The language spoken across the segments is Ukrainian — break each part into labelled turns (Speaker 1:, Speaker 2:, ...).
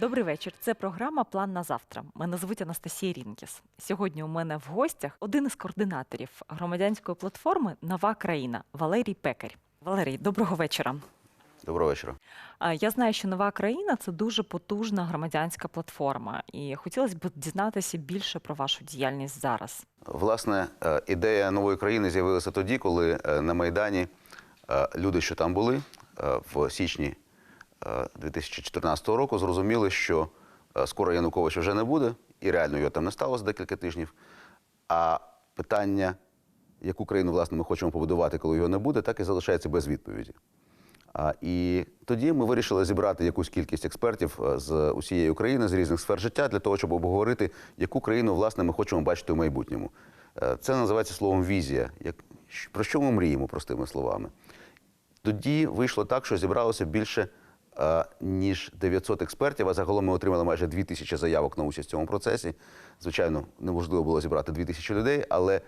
Speaker 1: Добрий вечір. Це програма План на завтра. Мене звуть Анастасія Рінкіс. Сьогодні у мене в гостях один із координаторів громадянської платформи Нова країна Валерій Пекарь. Валерій, доброго вечора.
Speaker 2: Доброго вечора.
Speaker 1: Я знаю, що нова країна це дуже потужна громадянська платформа, і хотілося б дізнатися більше про вашу діяльність зараз.
Speaker 2: Власне, е, ідея нової країни з'явилася тоді, коли е, на Майдані е, люди, що там були в січні 2014 року, зрозуміли, що е, скоро Януковича вже не буде, і реально його там не сталося декілька тижнів. А питання, яку країну власне ми хочемо побудувати, коли його не буде, так і залишається без відповіді. А, і тоді ми вирішили зібрати якусь кількість експертів е, з усієї України, з різних сфер життя, для того, щоб обговорити, яку країну власне ми хочемо бачити в майбутньому. Е, Це називається словом візія. Як, про що ми мріємо, простими словами? Тоді вийшло так, що зібралося більше е, ніж 900 експертів, а загалом ми отримали майже 2000 заявок на участь в цьому процесі. Звичайно, неможливо було зібрати 2000 людей, але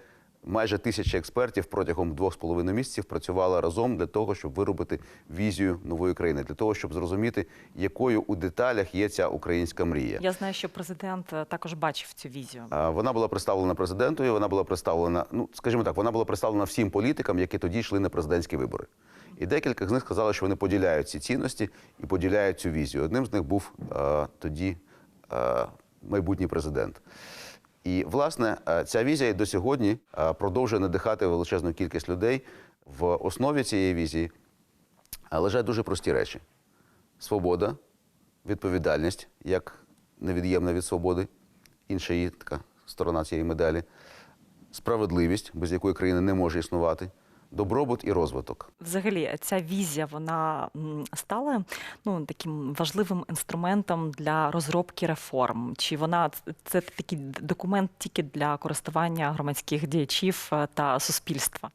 Speaker 2: майже тисяча експертів протягом двох з половиною місяців працювала разом для того, щоб виробити візію нової країни, для того, щоб зрозуміти, якою у деталях є ця українська мрія.
Speaker 1: Я знаю, що президент е, також бачив цю візію.
Speaker 2: Вона була представлена президентою. Вона була представлена, ну скажімо так, вона була представлена всім політикам, які тоді йшли на президентські вибори. І декілька з них сказали, що вони поділяють ці цінності і поділяють цю візію. Одним з них був е, тоді е, майбутній президент. І власне е, ця візія до сьогодні е, продовжує надихати величезну кількість людей. В основі цієї візії лежать дуже прості речі: свобода, відповідальність як невід'ємна від свободи, інша її така сторона цієї медалі, справедливість, без якої країна не може існувати, добробут і розвиток.
Speaker 1: Взагалі, ця візія вона стала ну таким важливим інструментом для розробки реформ. Чи вона це такий документ тільки для користування громадських діячів е, та суспільства?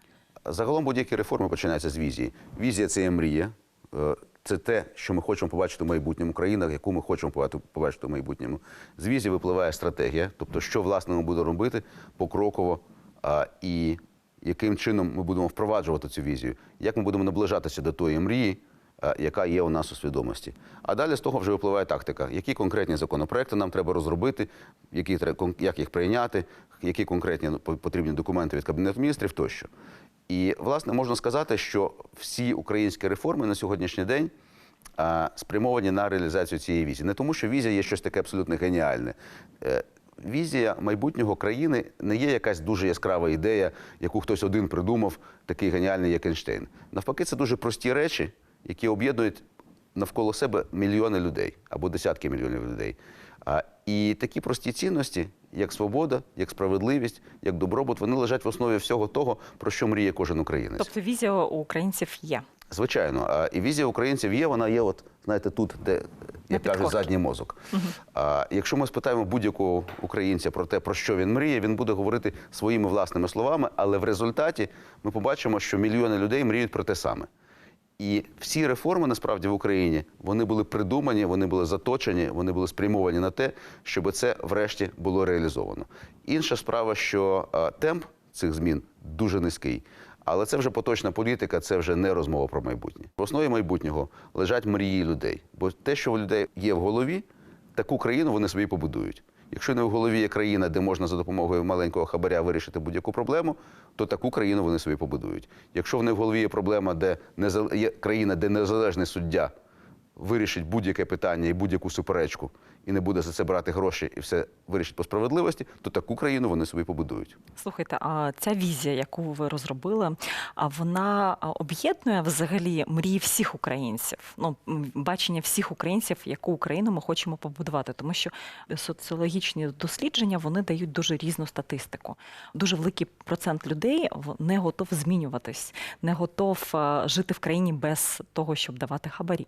Speaker 2: Загалом будь-які реформи починаються з візії. Візія це є мрія. Е, Це те, що ми хочемо побачити в майбутньому країна, яку ми хочемо побачити- побачити в майбутньому. З візії випливає стратегія, тобто, що власне ми будемо робити покроково а, і яким чином ми будемо впроваджувати цю візію, як ми будемо наближатися до тої мрії, яка є у нас у свідомості. А далі з того вже випливає тактика, які конкретні законопроекти нам треба розробити, які як їх прийняти, які конкретні потрібні документи від кабінету міністрів тощо. І власне можна сказати, що всі українські реформи на сьогоднішній день спрямовані на реалізацію цієї візії. Не тому, що візія є щось таке абсолютно геніальне. Візія майбутнього країни не є якась дуже яскрава ідея, яку хтось один придумав, такий геніальний, як Ейнштейн. Навпаки, це дуже прості речі, які об'єднують навколо себе мільйони людей або десятки мільйонів людей. А, і такі прості цінності, як свобода, як справедливість, як добробут, вони лежать в основі всього того, про що мріє кожен українець.
Speaker 1: Тобто візія у українців є.
Speaker 2: Звичайно, а і візія українців є. Вона є, от знаєте, тут, де як кажуть, задній мозок. А якщо ми спитаємо будь-якого українця про те, про що він мріє, він буде говорити своїми власними словами, але в результаті ми побачимо, що мільйони людей мріють про те саме. І всі реформи насправді в Україні вони були придумані, вони були заточені, вони були спрямовані на те, щоб це врешті було реалізовано. Інша справа, що темп цих змін дуже низький. Але це вже поточна політика, це вже не розмова про майбутнє. В основі майбутнього лежать мрії людей. Бо те, що у людей є в голові, таку країну вони собі побудують. Якщо не в голові є країна, де можна за допомогою маленького хабаря вирішити будь-яку проблему, то таку країну вони собі побудують. Якщо в них в голові є проблема, де є країна, де незалежний суддя вирішить будь-яке питання і будь-яку суперечку, і не буде за це брати гроші і все вирішить по справедливості, то таку країну вони собі побудують.
Speaker 1: Слухайте, а ця візія, яку ви розробили, а вона об'єднує взагалі мрії всіх українців, ну бачення всіх українців, яку Україну ми хочемо побудувати, тому що соціологічні дослідження вони дають дуже різну статистику. Дуже великий процент людей не готов змінюватись, не готов жити в країні без того, щоб давати хабарі.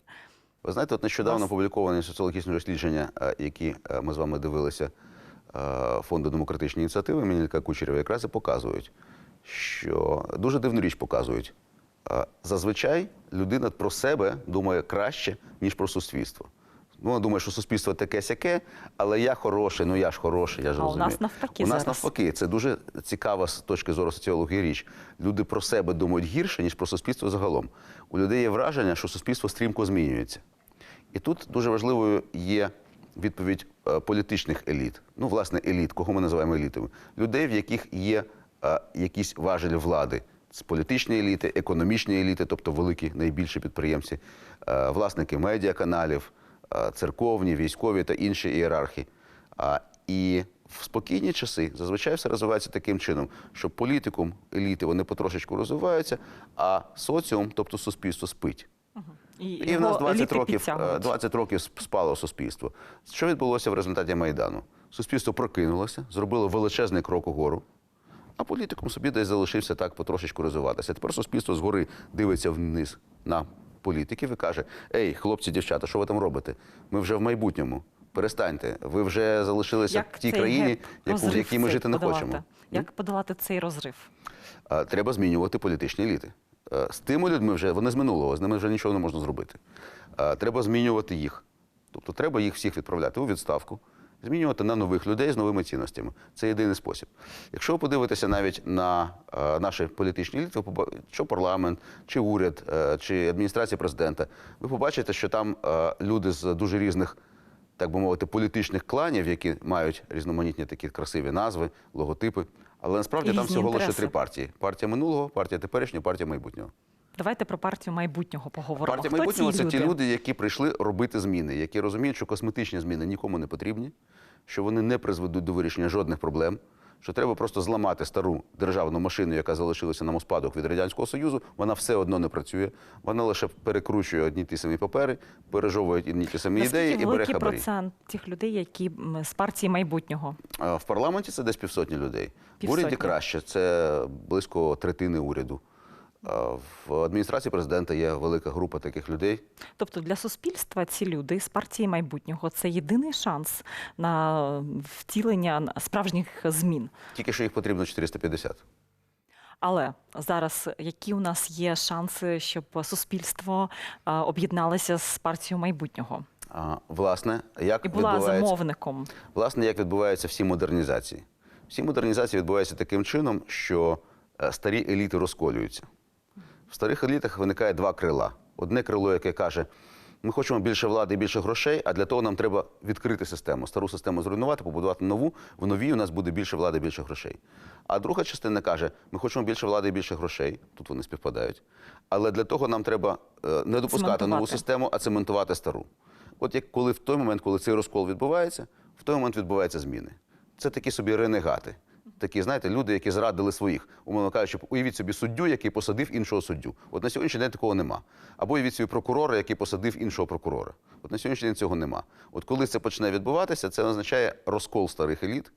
Speaker 2: Ви знаєте, от нещодавно
Speaker 1: Вас-
Speaker 2: опубліковані соціологічні дослідження, е, які е, ми з вами дивилися е, фонду демократичні ініціативи імені Ілька Кучерєва, якраз і показують, що дуже дивну річ показують. Зазвичай людина про себе думає краще, ніж про суспільство. Ну, вона думає, що суспільство таке сяке, але я хороший, ну я ж хороший, я ж
Speaker 1: А у нас навпаки
Speaker 2: У нас
Speaker 1: зараз.
Speaker 2: навпаки, це дуже цікава з точки зору соціології річ. Люди про себе думають гірше, ніж про суспільство загалом. У людей є враження, що суспільство стрімко змінюється. І тут дуже важливою є відповідь е, політичних еліт. Ну, власне, еліт, кого ми називаємо елітами? Людей, в яких є е, якісь важелі влади. З політичні еліти, економічні еліти, тобто великі найбільші підприємці, е, власники медіаканалів, церковні, військові та інші ієрархи. І в спокійні часи зазвичай все розвивається таким чином, що політикум, еліти вони потрошечку розвиваються, а соціум, тобто суспільство, спить. І в нас 20 років, е, 20 років спало суспільство. Що відбулося в результаті Майдану? Суспільство прокинулося, зробило величезний крок угору, а політикум собі десь залишився так потрошечку розвиватися. Тепер суспільство згори дивиться вниз на політиків і каже: Ей, хлопці, дівчата, що ви там робите? Ми вже в майбутньому. Перестаньте, ви вже залишилися в тій країні, яку, в якій ми жити не хочемо.
Speaker 1: Як подолати цей розрив?
Speaker 2: Треба змінювати політичні еліти. Е, З тими людьми вже вони з минулого, з ними вже нічого не можна зробити. Треба змінювати їх. Тобто треба їх всіх відправляти у відставку, змінювати на нових людей з новими цінностями. Це єдиний спосіб. Якщо ви подивитеся навіть на е, наші політичні еліти, що парламент, чи уряд, е, чи адміністрація президента, ви побачите, що там е, люди з дуже різних так би мовити, політичних кланів, які мають різноманітні такі красиві назви, логотипи. Але насправді там
Speaker 1: всього
Speaker 2: всього лише три партії: партія минулого, партія теперішнього, партія майбутнього.
Speaker 1: Давайте про партію майбутнього поговоримо.
Speaker 2: партія
Speaker 1: Хто
Speaker 2: майбутнього
Speaker 1: ці
Speaker 2: це
Speaker 1: люди?
Speaker 2: ті люди, які прийшли робити зміни, які розуміють, що косметичні зміни нікому не потрібні, що вони не призведуть до вирішення жодних проблем. Що треба просто зламати стару державну машину, яка залишилася нам у спадок від радянського союзу. Вона все одно не працює. Вона лише перекручує одні ті самі папери, пережовує одні ті самі
Speaker 1: Наскільки
Speaker 2: ідеї і бере
Speaker 1: великий
Speaker 2: хабарі.
Speaker 1: процент тих людей, які з партії майбутнього?
Speaker 2: В парламенті це десь півсотні людей. В уряді краще, це близько третини уряду. А В адміністрації президента є велика група таких людей.
Speaker 1: Тобто для суспільства ці люди з партії майбутнього це єдиний шанс на втілення справжніх змін.
Speaker 2: Тільки що їх потрібно 450.
Speaker 1: Але зараз які у нас є шанси, щоб суспільство е, об'єдналося з партією майбутнього
Speaker 2: А, Власне, як
Speaker 1: і була
Speaker 2: відбувається,
Speaker 1: замовником?
Speaker 2: власне, як відбуваються всі модернізації? Всі модернізації відбуваються таким чином, що е, старі еліти розколюються. В старих елітах виникає два крила. Одне крило, яке каже, ми хочемо більше влади і більше грошей, а для того нам треба відкрити систему, стару систему зруйнувати, побудувати нову. В новій у нас буде більше влади і більше грошей. А друга частина каже, ми хочемо більше влади і більше грошей. Тут вони співпадають. Але для того нам треба е, не допускати нову систему, а цементувати стару. От як коли в той момент, коли цей розкол відбувається, в той момент відбуваються зміни. Це такі собі ренегати. Такі, знаєте, люди, які зрадили своїх, умовно кажучи, уявіть собі суддю, який посадив іншого суддю. От на сьогоднішній день такого нема. Або уявіть собі прокурора, який посадив іншого прокурора. От на сьогоднішній день цього нема. От коли це почне відбуватися, це означає розкол старих еліт.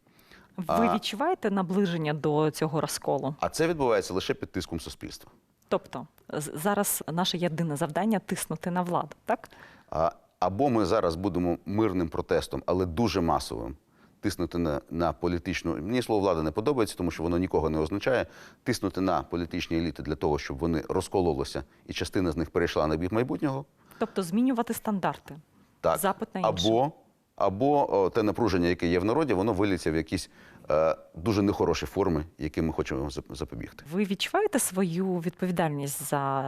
Speaker 1: Ви
Speaker 2: А-
Speaker 1: відчуваєте наближення до цього розколу?
Speaker 2: А це відбувається лише під тиском суспільства.
Speaker 1: Тобто зараз наше єдине завдання тиснути на владу, так?
Speaker 2: А, або ми зараз будемо мирним протестом, але дуже масовим. Тиснути на, на політичну. Мені слово влада не подобається, тому що воно нікого не означає. Тиснути на політичні еліти для того, щоб вони розкололися, і частина з них перейшла на бік майбутнього.
Speaker 1: Тобто змінювати стандарти.
Speaker 2: Так.
Speaker 1: Запит на інше.
Speaker 2: або, або о, те напруження, яке є в народі, воно виліться в якісь е, дуже нехороші форми, які ми хочемо зап- запобігти.
Speaker 1: Ви відчуваєте свою відповідальність за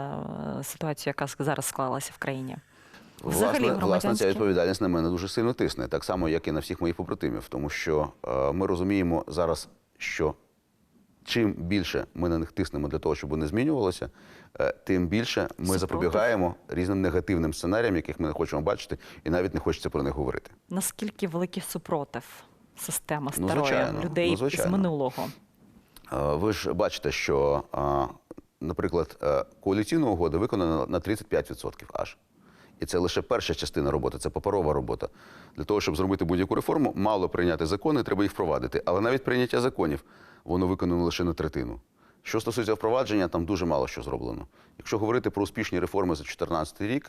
Speaker 1: е, ситуацію, яка зараз склалася в країні? Взагалі,
Speaker 2: власне, власне, ця відповідальність на мене дуже сильно тисне, так само, як і на всіх моїх побратимів, тому що е, ми розуміємо зараз, що чим більше ми на них тиснемо для того, щоб вони змінювалися, е, тим більше ми
Speaker 1: Супротив.
Speaker 2: запобігаємо різним негативним сценаріям, яких ми не хочемо бачити, і навіть не хочеться про них говорити.
Speaker 1: Наскільки великий супротив система
Speaker 2: Ну,
Speaker 1: старої
Speaker 2: звичайно,
Speaker 1: людей
Speaker 2: ну,
Speaker 1: з минулого?
Speaker 2: Е, Ви ж бачите, що, е, наприклад, е, коаліційна угода виконана на 35% аж. І це лише перша частина роботи, це паперова робота. Для того, щоб зробити будь-яку реформу, мало прийняти закони, треба їх впровадити. Але навіть прийняття законів воно виконано лише на третину. Що стосується впровадження, там дуже мало що зроблено. Якщо говорити про успішні реформи за 2014 рік,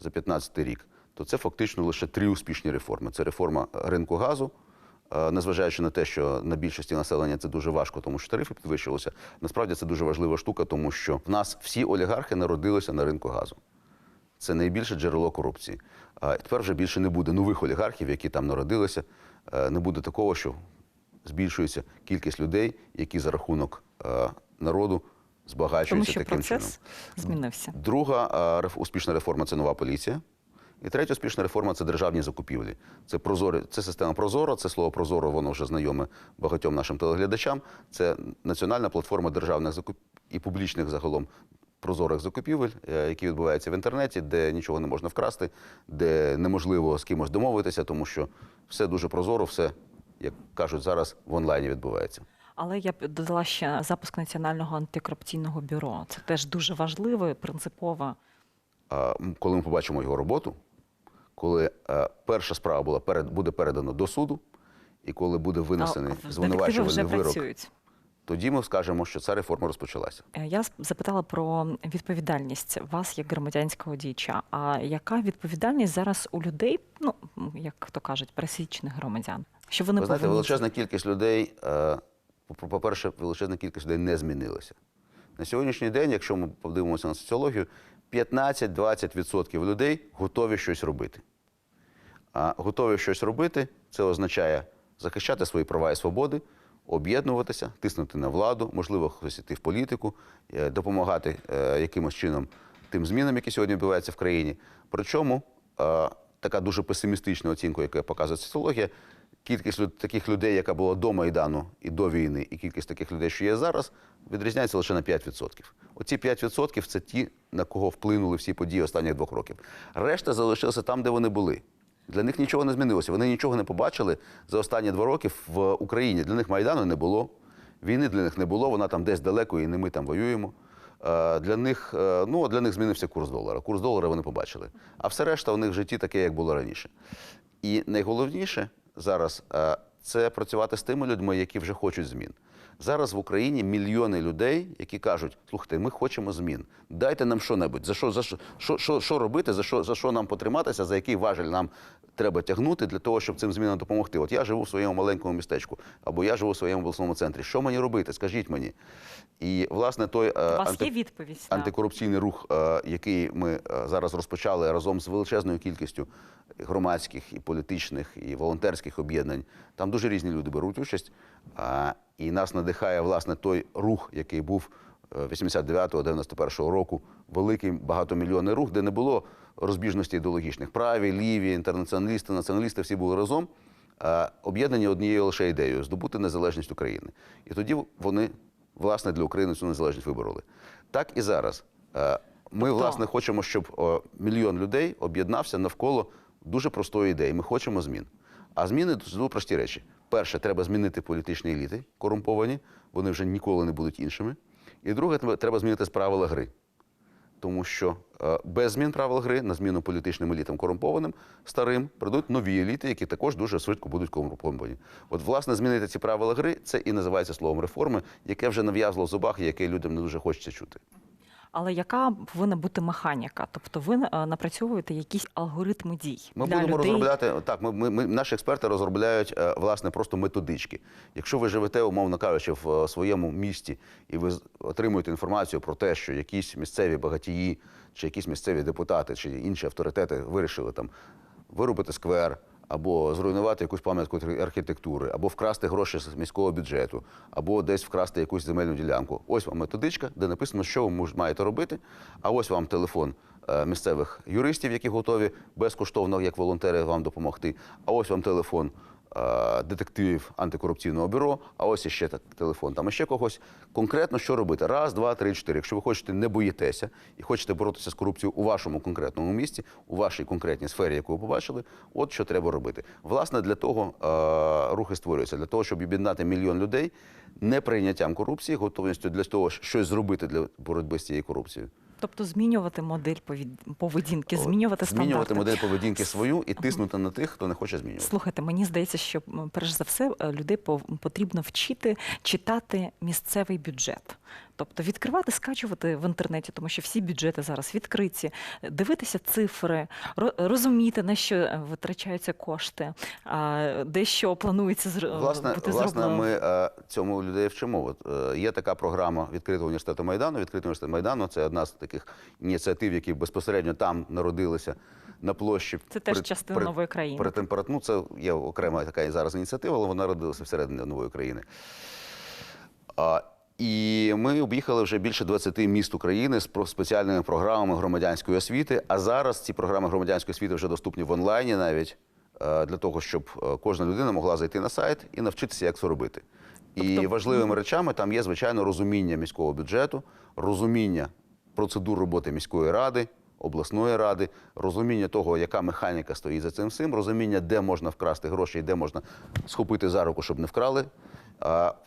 Speaker 2: за 2015 рік, то це фактично лише три успішні реформи: це реформа ринку газу, Е, незважаючи на те, що на більшості населення це дуже важко, тому що тарифи підвищилися. Насправді це дуже важлива штука, тому що в нас всі олігархи народилися на ринку газу. Це найбільше джерело корупції. А тепер вже більше не буде нових олігархів, які там народилися. Е, Не буде такого, що збільшується кількість людей, які за рахунок е, народу
Speaker 1: Тому
Speaker 2: збагачуються
Speaker 1: що
Speaker 2: таким чином.
Speaker 1: змінився.
Speaker 2: Друга е, успішна реформа це нова поліція. І третя успішна реформа це державні закупівлі. Це прозорі, це система Прозоро. Це слово Прозоро, воно вже знайоме багатьом нашим телеглядачам. Це національна платформа державних закуп і публічних загалом прозорих закупівель, е, які відбуваються в інтернеті, де нічого не можна вкрасти, де неможливо з кимось домовитися, тому що все дуже прозоро, все, як кажуть зараз, в онлайні відбувається.
Speaker 1: Але я б додала ще запуск національного антикорупційного бюро. Це теж дуже важливо і принципово.
Speaker 2: Коли ми побачимо його роботу, коли е, перша справа була перед, буде передана до суду, і коли буде винесений звинувачувальний вирок,
Speaker 1: працюють.
Speaker 2: Тоді ми скажемо, що ця реформа розпочалася.
Speaker 1: Е, Я запитала про відповідальність вас як громадянського діяча. А яка відповідальність зараз у людей, ну як то кажуть, пересічних громадян? Що вони
Speaker 2: Ви знаєте,
Speaker 1: повинні
Speaker 2: величезна кількість людей, е, по-перше, величезна кількість людей не змінилася. На сьогоднішній день, якщо ми подивимося на соціологію, 15-20% людей готові щось робити. А готові щось робити це означає захищати свої права і свободи, об'єднуватися, тиснути на владу, можливо, хтось іти в політику, е, допомагати е, якимось чином тим змінам, які сьогодні відбуваються в країні. Причому е, така дуже песимістична оцінка, яку показує соціологія, кількість таких людей, яка була до Майдану і до війни, і кількість таких людей, що є зараз, відрізняється лише на 5%. Оці 5% це ті, на кого вплинули всі події останніх двох років. Решта залишилася там, де вони були. Для них нічого не змінилося. Вони нічого не побачили за останні два роки в Україні. Для них Майдану не було, війни для них не було, вона там десь далеко, і не ми там воюємо. Е, Для них, е, ну, для них змінився курс долара. Курс долара вони побачили. А все решта у них в житті таке, як було раніше. І найголовніше зараз е, це працювати з тими людьми, які вже хочуть змін. Зараз в Україні мільйони людей, які кажуть: слухайте, ми хочемо змін. Дайте нам що-небудь. За що, за що, що, що, що робити, за що, за що нам потриматися, за який важель нам треба тягнути для того, щоб цим змінам допомогти. От я живу в своєму маленькому містечку, або я живу в своєму обласному центрі. Що мені робити? Скажіть мені. І власне той е,
Speaker 1: У вас
Speaker 2: анти-
Speaker 1: є відповідь? на-
Speaker 2: антикорупційний рух, е, який ми е, зараз розпочали разом з величезною кількістю громадських і політичних і волонтерських об'єднань. Там дуже різні люди беруть участь. А, І нас надихає власне той рух, який був е, 89-91 року, великий багатомільйонний рух, де не було розбіжностей ідеологічних. Праві, ліві, інтернаціоналісти, націоналісти всі були разом. е, Об'єднані однією лише ідеєю здобути незалежність України. І тоді вони власне для України цю незалежність вибороли. Так і зараз. Е, Ми,
Speaker 1: Тобто-
Speaker 2: власне, хочемо, щоб о, мільйон людей об'єднався навколо дуже простої ідеї. Ми хочемо змін. А зміни дуже прості речі. Перше, треба змінити політичні еліти корумповані, вони вже ніколи не будуть іншими. І друге, треба- змінити правила гри. Тому що е, без змін правил гри на зміну політичним елітам корумпованим старим прийдуть нові еліти, які також дуже швидко будуть корумповані. От, власне, змінити ці правила гри це і називається словом реформи, яке вже нав'язло в зубах яке людям не дуже хочеться чути.
Speaker 1: Але яка повинна бути механіка? Тобто ви е, напрацьовуєте якісь алгоритми дій
Speaker 2: Ми
Speaker 1: для
Speaker 2: будемо
Speaker 1: людей?
Speaker 2: розробляти так. Ми, ми, ми наші експерти розробляють е, власне просто методички. Якщо ви живете, умовно кажучи, в е, своєму місті і ви отримуєте інформацію про те, що якісь місцеві багатії, чи якісь місцеві депутати, чи інші авторитети вирішили там вирубити сквер. Або зруйнувати якусь пам'ятку архітектури, або вкрасти гроші з міського бюджету, або десь вкрасти якусь земельну ділянку. Ось вам методичка, де написано, що ви маєте робити. А ось вам телефон е, місцевих юристів, які готові безкоштовно, як волонтери, вам допомогти. А ось вам телефон детективів антикорупційного бюро, а ось іще так, телефон. Там іще когось. Конкретно що робити? Раз, два, три, чотири. Якщо ви хочете, не боїтеся і хочете боротися з корупцією у вашому конкретному місті, у вашій конкретній сфері, яку ви побачили, от що треба робити. Власне, для того е, рухи створюються, для того, щоб об'єднати мільйон людей неприйняттям корупції, готовністю для того, щось зробити для боротьби з цією корупцією.
Speaker 1: Тобто змінювати модель поведінки, змінювати
Speaker 2: змінювати модель поведінки свою і тиснути на тих, хто не хоче змінювати.
Speaker 1: Слухайте, мені здається, що перш за все е, людей потрібно вчити читати місцевий бюджет. Тобто відкривати, скачувати в інтернеті, тому що всі бюджети зараз відкриті, дивитися цифри, розуміти, на що е, витрачаються кошти, де що планується
Speaker 2: Власне,
Speaker 1: бути
Speaker 2: власне,
Speaker 1: зроблено.
Speaker 2: ми е, цьому людей вчимо. От, е, є така програма відкритого університету Майдану. Відкритий університет Майдану це одна з таких ініціатив, які безпосередньо там народилися на площі.
Speaker 1: Це теж частина нової країни.
Speaker 2: При температ... Ну, це є окрема така і зараз ініціатива, але вона родилася всередині нової країни. А, І ми об'їхали вже більше 20 міст України з спеціальними програмами громадянської освіти. А зараз ці програми громадянської освіти вже доступні в онлайні навіть е, для того, щоб е, кожна людина могла зайти на сайт і навчитися, як це робити. І
Speaker 1: Тобто-
Speaker 2: важливими речами там є, звичайно, розуміння міського бюджету, розуміння процедур роботи міської ради, обласної ради, розуміння того, яка механіка стоїть за цим всім, розуміння, де можна вкрасти гроші і де можна схопити за руку, щоб не вкрали.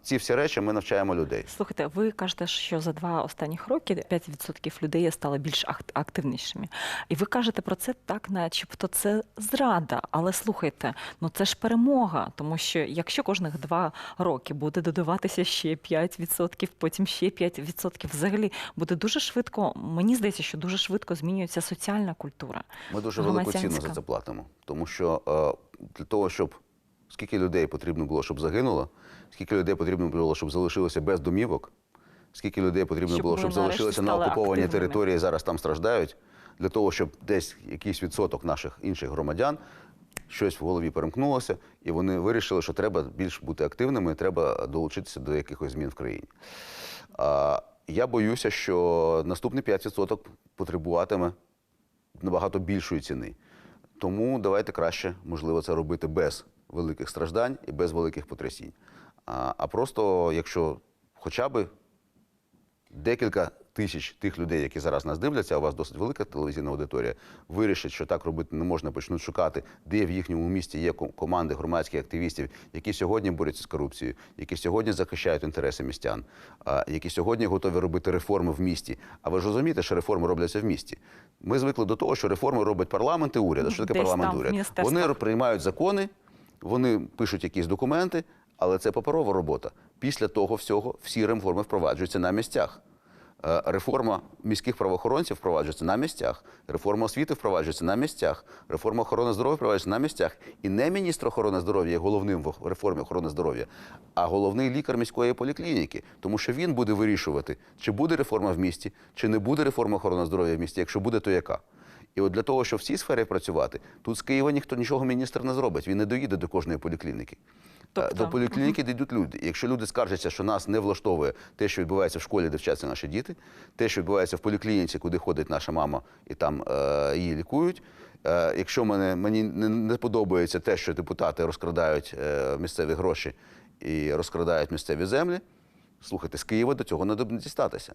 Speaker 2: Ці всі речі ми навчаємо людей.
Speaker 1: Слухайте, ви кажете, що за два останніх роки 5% людей стали більш ак- активнішими. І ви кажете про це так, начебто це зрада. Але слухайте, ну це ж перемога, тому що якщо кожних два роки буде додаватися ще 5%, потім ще 5%, взагалі буде дуже швидко. Мені здається, що дуже швидко змінюється соціальна культура.
Speaker 2: Ми дуже велику ціну за це платимо. Тому що е, для того, щоб скільки людей потрібно було, щоб загинуло, скільки людей потрібно було, щоб залишилося без домівок, скільки людей потрібно
Speaker 1: Щоб
Speaker 2: було, щоб
Speaker 1: нарешті
Speaker 2: залишилися на окупованій
Speaker 1: активними.
Speaker 2: території, зараз там страждають, для того, щоб десь якийсь відсоток наших інших громадян щось в голові перемкнулося, і вони вирішили, що треба більш бути активними, треба долучитися до якихось змін в країні. А, я боюся, що наступний 5% потребуватиме набагато більшої ціни. Тому давайте краще, можливо, це робити без великих страждань і без великих потрясінь. А, а просто, якщо хоча б декілька тисяч тих людей, які зараз нас дивляться, а у вас досить велика телевізійна аудиторія, вирішать, що так робити не можна, почнуть шукати, де в їхньому місті є команди громадських активістів, які сьогодні борються з корупцією, які сьогодні захищають інтереси містян, які сьогодні готові робити реформи в місті. А ви ж розумієте, що реформи робляться в місті. Ми звикли до того, що реформи робить парламент і уряд. А що таке
Speaker 1: Десь
Speaker 2: парламент
Speaker 1: там,
Speaker 2: уряд? Вони приймають закони, вони пишуть якісь документи, але це паперова робота. Після того всього всі реформи впроваджуються на місцях. Е, Реформа міських правоохоронців впроваджується на місцях, реформа освіти впроваджується на місцях, реформа охорони здоров'я впроваджується на місцях. І не міністр охорони здоров'я є головним в реформі охорони здоров'я, а головний лікар міської поліклініки, тому що він буде вирішувати, чи буде реформа в місті, чи не буде реформа охорони здоров'я в місті. Якщо буде, то яка? І от для того, щоб в цій сфері працювати, тут з Києва ніхто нічого міністр не зробить. Він не доїде до кожної поліклініки.
Speaker 1: Тобто,
Speaker 2: До поліклініки йдуть люди. І Якщо люди скаржаться, що нас не влаштовує те, що відбувається в школі, де вчаться наші діти, те, що відбувається в поліклініці, куди ходить наша мама, і там е, її лікують. Е, якщо мене, мені не, не подобається те, що депутати розкрадають е, місцеві гроші і розкрадають місцеві землі, слухайте, з Києва до цього не дістатися.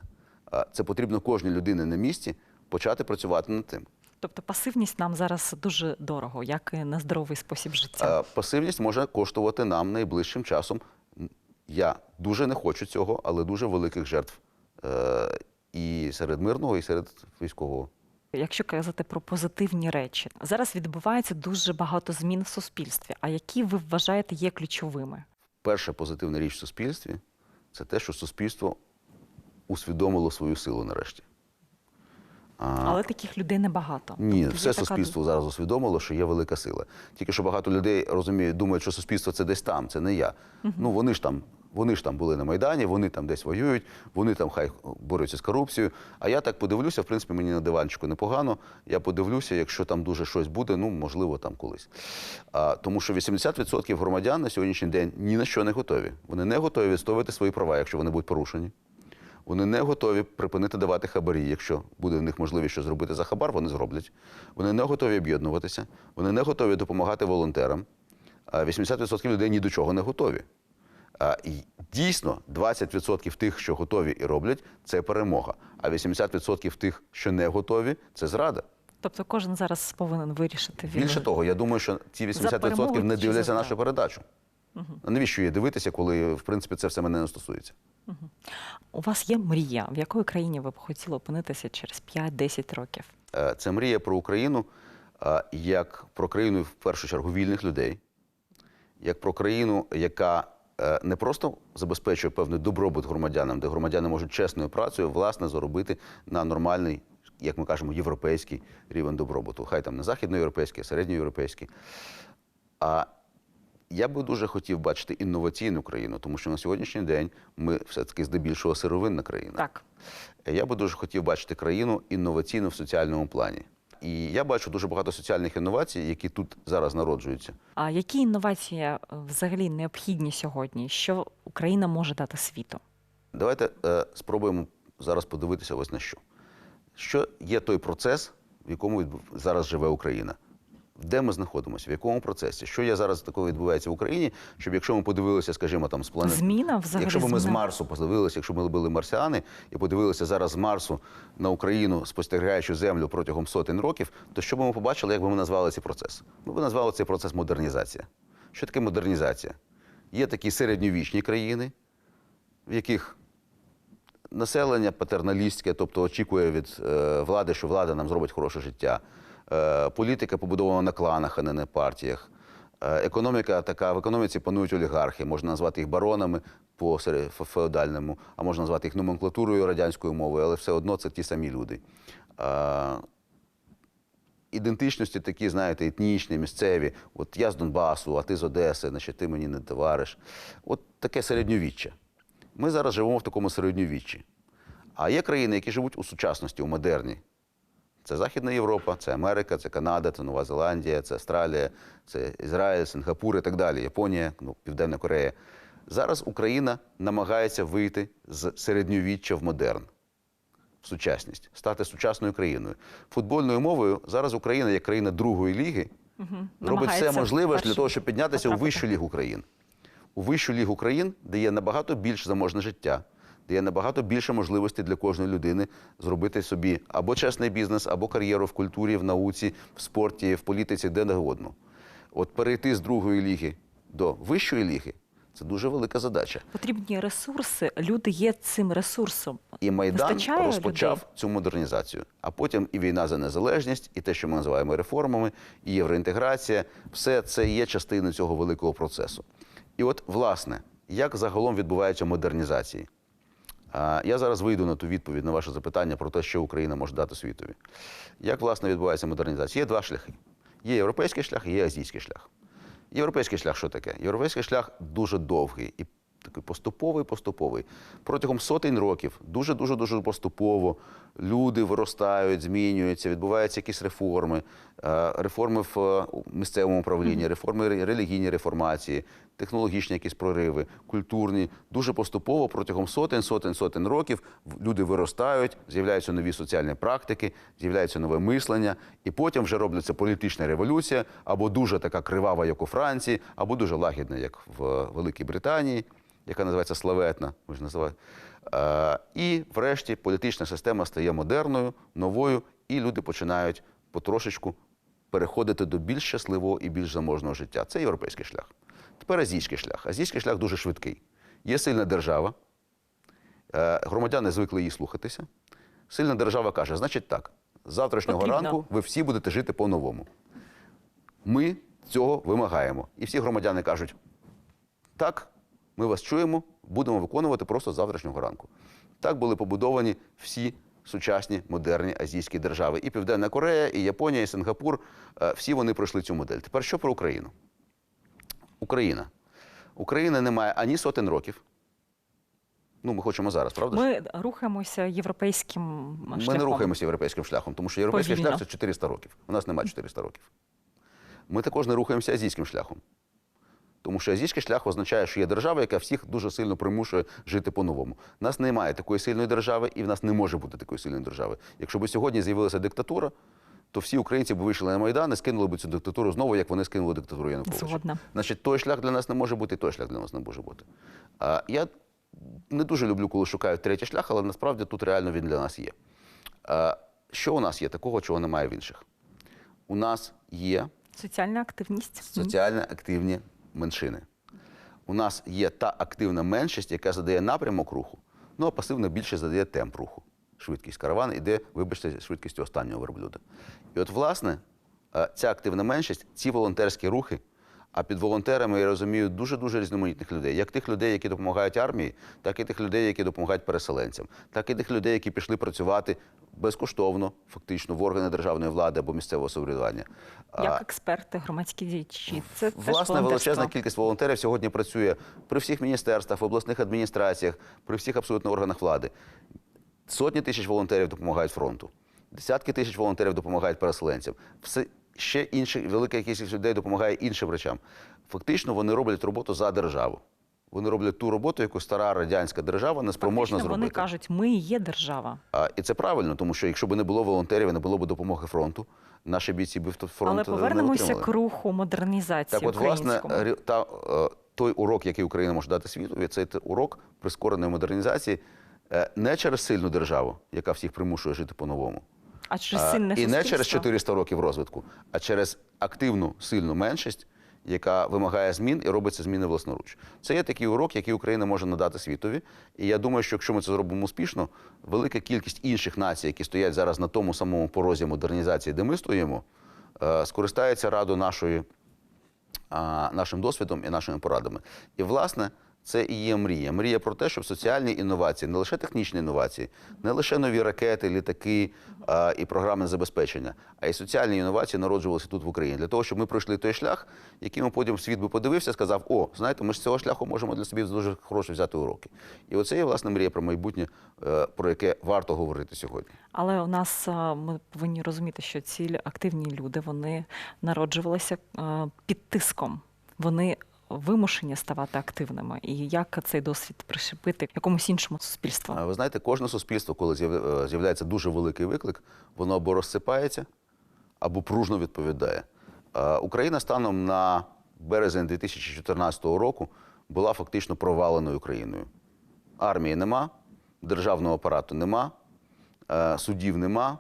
Speaker 2: Е, Це потрібно кожній людині на місці почати працювати над тим.
Speaker 1: Тобто пасивність нам зараз дуже дорого, як і на здоровий спосіб життя.
Speaker 2: Е, Пасивність може коштувати нам найближчим часом. Я дуже не хочу цього, але дуже великих жертв е, і серед мирного, і серед військового.
Speaker 1: Якщо казати про позитивні речі, зараз відбувається дуже багато змін в суспільстві. А які ви вважаєте є ключовими?
Speaker 2: Перша позитивна річ в суспільстві це те, що суспільство усвідомило свою силу нарешті.
Speaker 1: Але таких людей небагато.
Speaker 2: Ні,
Speaker 1: Тобто
Speaker 2: все
Speaker 1: є така
Speaker 2: суспільство зараз усвідомило, що є велика сила. Тільки що багато людей розуміють, думають, що суспільство це десь там, це не я. Ну вони ж там, вони ж там були на майдані, вони там десь воюють, вони там хай борються з корупцією. А я так подивлюся, в принципі, мені на диванчику непогано. Я подивлюся, якщо там дуже щось буде, ну можливо, там колись. А, тому що 80% громадян на сьогоднішній день ні на що не готові. Вони не готові відстоювати свої права, якщо вони будуть порушені. Вони не готові припинити давати хабарі. Якщо буде в них можливість щось зробити за хабар, вони зроблять. Вони не готові об'єднуватися, вони не готові допомагати волонтерам. А 80% людей ні до чого не готові. А, і дійсно, 20% тих, що готові і роблять, це перемога. А 80% тих, що не готові, це зрада.
Speaker 1: Тобто кожен зараз повинен вирішити.
Speaker 2: Більше того, я думаю, що ці
Speaker 1: За перемогу
Speaker 2: 80% не дивляться нашу передачу. А Навіщо її дивитися, коли в принципі це все мене не стосується?
Speaker 1: У вас є мрія, в якої країні ви б хотіли опинитися через 5-10 років?
Speaker 2: Е, Це мрія про Україну е, як про країну в першу чергу вільних людей, як про країну, яка е, не просто забезпечує певний добробут громадянам, де громадяни можуть чесною працею власне заробити на нормальний, як ми кажемо, європейський рівень добробуту. Хай там не західноєвропейський, а середньоєвропейський. А я би дуже хотів бачити інноваційну країну, тому що на сьогоднішній день ми все-таки здебільшого сировинна країна.
Speaker 1: Так.
Speaker 2: Я би дуже хотів бачити країну інноваційну в соціальному плані. І я бачу дуже багато соціальних інновацій, які тут зараз народжуються.
Speaker 1: А які інновації е, взагалі необхідні сьогодні? Що Україна може дати світу?
Speaker 2: Давайте е, спробуємо зараз подивитися ось на що. Що є той процес, в якому зараз живе Україна? Де ми знаходимося? В якому процесі? Що є зараз такого відбувається в Україні? Щоб якщо ми подивилися, скажімо, там з планети.
Speaker 1: Зміна взагалі
Speaker 2: Якщо б ми з. Марсу подивилися, якщо ми були марсіани і подивилися зараз з Марсу на Україну, спостерігаючи землю протягом сотень років, то що б ми побачили, як би ми назвали цей процес? Ми б назвали цей процес модернізація. Що таке модернізація? Є такі середньовічні країни, в яких населення патерналістське, тобто очікує від е, влади, що влада нам зробить хороше життя. Е, політика побудована на кланах, а не на партіях. Е, економіка така, в економіці панують олігархи, можна назвати їх баронами по феодальному, а можна назвати їх номенклатурою радянською мовою, але все одно це ті самі люди. Е, ідентичності такі, знаєте, етнічні, місцеві. От я з Донбасу, а ти з Одеси, значить ти мені не товариш. От таке середньовіччя. Ми зараз живемо в такому середньовіччі. А є країни, які живуть у сучасності, у модерні. Це Західна Європа, це Америка, це Канада, це Нова Зеландія, це Австралія, це Ізраїль, Сингапур і так далі, Японія, ну, Південна Корея. Зараз Україна намагається вийти з середньовіччя в модерн в сучасність, стати сучасною країною. Футбольною мовою зараз Україна, як країна другої ліги, робить все можливе для того, щоб піднятися у вищу лігу країн. У вищу лігу країн, де є набагато більш заможне життя, де є набагато більше можливостей для кожної людини зробити собі або чесний бізнес, або кар'єру в культурі, в науці, в спорті, в політиці, де не годно. От перейти з другої ліги до вищої ліги це дуже велика задача.
Speaker 1: Потрібні ресурси. Люди є цим ресурсом.
Speaker 2: І Майдан
Speaker 1: Вистачає
Speaker 2: розпочав
Speaker 1: людей?
Speaker 2: цю модернізацію. А потім і війна за незалежність, і те, що ми називаємо реформами, і євроінтеграція все це є частиною цього великого процесу. І от, власне, як загалом відбуваються модернізації? Я зараз вийду на ту відповідь на ваше запитання про те, що Україна може дати світові. Як, власне, відбувається модернізація? Є два шляхи: є європейський шлях, є азійський шлях. Європейський шлях що таке? Європейський шлях дуже довгий і такий поступовий, поступовий. Протягом сотень років дуже дуже дуже поступово люди виростають, змінюються, відбуваються якісь реформи, е, реформи в е, місцевому управлінні, реформи ре- релігійні реформації, технологічні якісь прориви, культурні. Дуже поступово протягом сотень, сотень, сотень років люди виростають, з'являються нові соціальні практики, з'являється нове мислення, і потім вже робиться політична революція, або дуже така кривава, як у Франції, або дуже лагідна, як в Великій Британії, яка називається славетна. Ми ж називаємо. Е, і врешті політична система стає модерною, новою, і люди починають потрошечку переходити до більш щасливого і більш заможного життя. Це європейський шлях. Тепер азійський шлях. Азійський шлях дуже швидкий. Є сильна держава, е, громадяни звикли її слухатися. Сильна держава каже: значить так, з завтрашнього
Speaker 1: Потрібно.
Speaker 2: ранку ви всі будете жити по-новому. Ми цього вимагаємо. І всі громадяни кажуть: так, ми вас чуємо, будемо виконувати просто з завтрашнього ранку. Так були побудовані всі сучасні модерні азійські держави. І Південна Корея, і Японія, і Сингапур. Е, Всі вони пройшли цю модель. Тепер що про Україну? Україна. Україна не має ані сотень років. Ну, ми хочемо зараз, правда?
Speaker 1: Ми рухаємося європейським
Speaker 2: Ми не рухаємося європейським шляхом, тому що європейський
Speaker 1: Повільно.
Speaker 2: шлях це 400 років. У нас немає 400 років. Ми також не рухаємося азійським шляхом. Тому що азійський шлях означає, що є держава, яка всіх дуже сильно примушує жити по-новому. У нас немає такої сильної держави, і в нас не може бути такої сильної держави. Якщо б сьогодні з'явилася диктатура, то всі українці б вийшли на Майдан і скинули б цю диктатуру знову, як вони скинули диктатуру Януковича.
Speaker 1: Згодна.
Speaker 2: Значить, той шлях для нас не може бути, і той шлях для нас не може бути. А, я не дуже люблю, коли шукають третій шлях, але насправді тут реально він для нас є. А, що у нас є такого, чого немає в інших? У нас є
Speaker 1: Соціальна активність.
Speaker 2: соціально активні меншини. У нас є та активна меншість, яка задає напрямок руху, ну а пасивна більше задає темп руху. Швидкість караван іде, вибачте, швидкістю останнього верблюда. І от, власне, е, ця активна меншість, ці волонтерські рухи, а під волонтерами я розумію дуже-дуже різноманітних людей, як тих людей, які допомагають армії, так і тих людей, які допомагають переселенцям, так і тих людей, які пішли працювати безкоштовно, фактично, в органи державної влади або місцевого самоврядування.
Speaker 1: Як експерти, громадські діячі. Це
Speaker 2: Власне, величезна кількість волонтерів сьогодні працює при всіх міністерствах, в обласних адміністраціях, при всіх абсолютно органах влади. Сотні тисяч волонтерів допомагають фронту, десятки тисяч волонтерів допомагають переселенцям. Все ще інші велика кількість людей допомагає іншим речам. Фактично, вони роблять роботу за державу. Вони роблять ту роботу, яку стара радянська держава не спроможна зробити.
Speaker 1: Вони кажуть, ми є держава.
Speaker 2: А, і це правильно, тому що якщо б не було волонтерів, і не було б допомоги фронту, наші бійці б фронт
Speaker 1: Але повернемося к руху модернізації
Speaker 2: Так, от, власне, та, е, той урок, який Україна може дати світові, це урок прискореної модернізації не через сильну державу, яка всіх примушує жити по-новому.
Speaker 1: а через
Speaker 2: А,
Speaker 1: сильне
Speaker 2: і не через 400 років розвитку, а через активну сильну меншість, яка вимагає змін і робить ці зміни власноруч. Це є такий урок, який Україна може надати світові. І я думаю, що якщо ми це зробимо успішно, велика кількість інших націй, які стоять зараз на тому самому порозі модернізації, де ми стоїмо, е, скористаються радо нашої нашим досвідом і нашими порадами. І, власне, це і є мрія. Мрія про те, щоб соціальні інновації, не лише технічні інновації, не лише нові ракети, літаки а, і програми забезпечення, а й соціальні інновації народжувалися тут в Україні. Для того, щоб ми пройшли той шлях, яким потім світ би подивився, сказав: о, знаєте, ми з цього шляху можемо для собі дуже хороші взяти уроки. І оце є власне мрія про майбутнє, е, про яке варто говорити сьогодні.
Speaker 1: Але у нас ми повинні розуміти, що ці активні люди вони народжувалися під тиском. Вони вимушені ставати активними. І як цей досвід прищепити якомусь іншому суспільству?
Speaker 2: Ви знаєте, кожне суспільство, коли е, з'являється дуже великий виклик, воно або розсипається, або пружно відповідає. Україна станом на березень 2014 року була фактично проваленою країною. Армії нема, державного апарату нема, е, судів нема,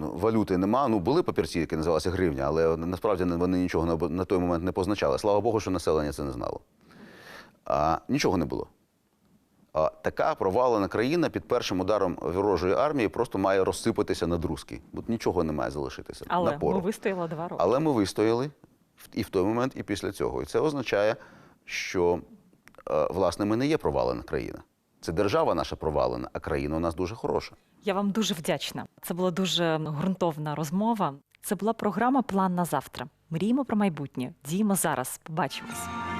Speaker 2: валюти нема. Ну, були папірці, які називалися гривня, але насправді вони нічого на- той момент не позначали. Слава Богу, що населення це не знало. А, нічого не було. А, така провалена країна під першим ударом ворожої армії просто має розсипатися на друзки. Бо нічого не має залишитися.
Speaker 1: Але
Speaker 2: напору.
Speaker 1: ми вистояли два роки.
Speaker 2: Але ми вистояли і в той момент, і після цього. І це означає, що е, власне ми не є провалена країна. Це держава наша провалена, а країна у нас дуже хороша.
Speaker 1: Я вам дуже вдячна. Це була дуже ґрунтовна розмова. Це була програма План на завтра. Мріємо про майбутнє. Діємо зараз. Побачимось.